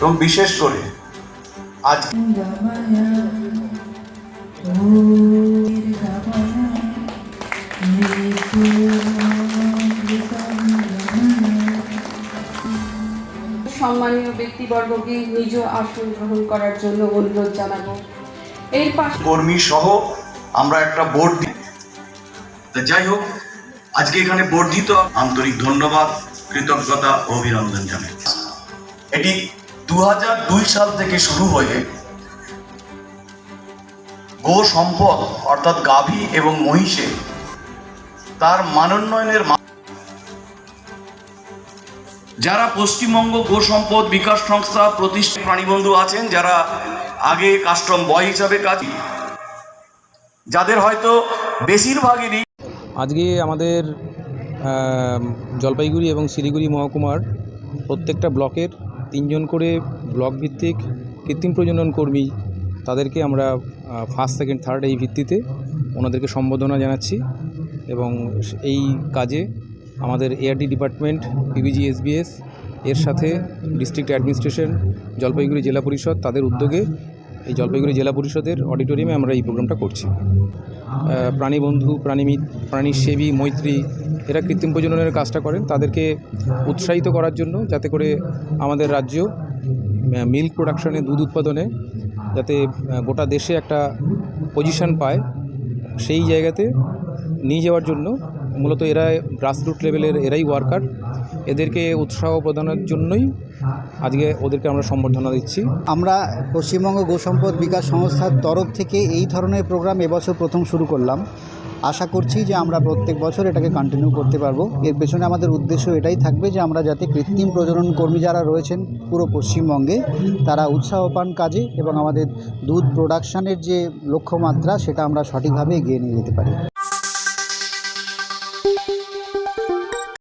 এবং বিশেষ করে আজ সম্মানীয় ব্যক্তিবর্গকে নিজ আসন গ্রহণ করার জন্য অনুরোধ জানাব। পাশে কর্মী সহ আমরা একটা বোর্ড যাই হোক আজকে এখানে বর্ধিত আন্তরিক ধন্যবাদ কৃতজ্ঞতা ও অভিনন্দন জানাই। এটি দু সাল থেকে শুরু হয়ে গো সম্পদ অর্থাৎ গাভী এবং মহিষে তার মানোন্নয়নের যারা পশ্চিমবঙ্গ গো সম্পদ বিকাশ সংস্থা প্রতিষ্ঠা প্রাণীবন্ধু আছেন যারা আগে কাস্টম বয় হিসাবে কাজ যাদের হয়তো বেশিরভাগেরই আজকে আমাদের আম, জলপাইগুড়ি এবং শিলিগুড়ি মহকুমার প্রত্যেকটা ব্লকের তিনজন করে ব্লক ভিত্তিক কৃত্রিম প্রজনন কর্মী তাদেরকে আমরা ফার্স্ট সেকেন্ড থার্ড এই ভিত্তিতে ওনাদেরকে সম্বোধনা জানাচ্ছি এবং এই কাজে আমাদের এআরডি ডিপার্টমেন্ট পিবিজি এসবিএস এর সাথে ডিস্ট্রিক্ট অ্যাডমিনিস্ট্রেশন, জলপাইগুড়ি জেলা পরিষদ তাদের উদ্যোগে এই জলপাইগুড়ি জেলা পরিষদের অডিটোরিয়ামে আমরা এই প্রোগ্রামটা করছি। প্রাণীবন্ধু প্রাণী প্রাণীসেবী মৈত্রী এরা কৃত্রিম প্রজননের কাজটা করেন, তাদেরকে উৎসাহিত করার জন্য যাতে করে আমাদের রাজ্য মিল্ক প্রোডাকশনে দুধ উৎপাদনে যাতে গোটা দেশে একটা পজিশন পায়, সেই জায়গাতে নিয়ে যাওয়ার জন্য মূলত এরা গ্রাসরুট লেভেলের এরাই ওয়ার্কার এদেরকে উৎসাহ প্রদানের জন্যই আজকে ওদেরকে আমরা সম্বর্ধনা দিচ্ছি। আমরা পশ্চিমবঙ্গ গোসম্পদ বিকাশ সংস্থার তরফ থেকে এই ধরনের প্রোগ্রাম এবছর প্রথম শুরু করলাম। আশা করছি যে আমরা প্রত্যেক বছর এটাকে কন্টিনিউ করতে পারব। এর পেছনে আমাদের উদ্দেশ্য এটাই থাকবে যে আমরা যাতে কৃত্রিম প্রজনন কর্মী যারা রয়েছেন পুরো পশ্চিমবঙ্গে, তারা উৎসাহ পান কাজে এবং আমাদের দুধ প্রোডাকশানের যে লক্ষ্যমাত্রা, সেটা আমরা সঠিকভাবে এগিয়ে নিয়ে যেতে পারি।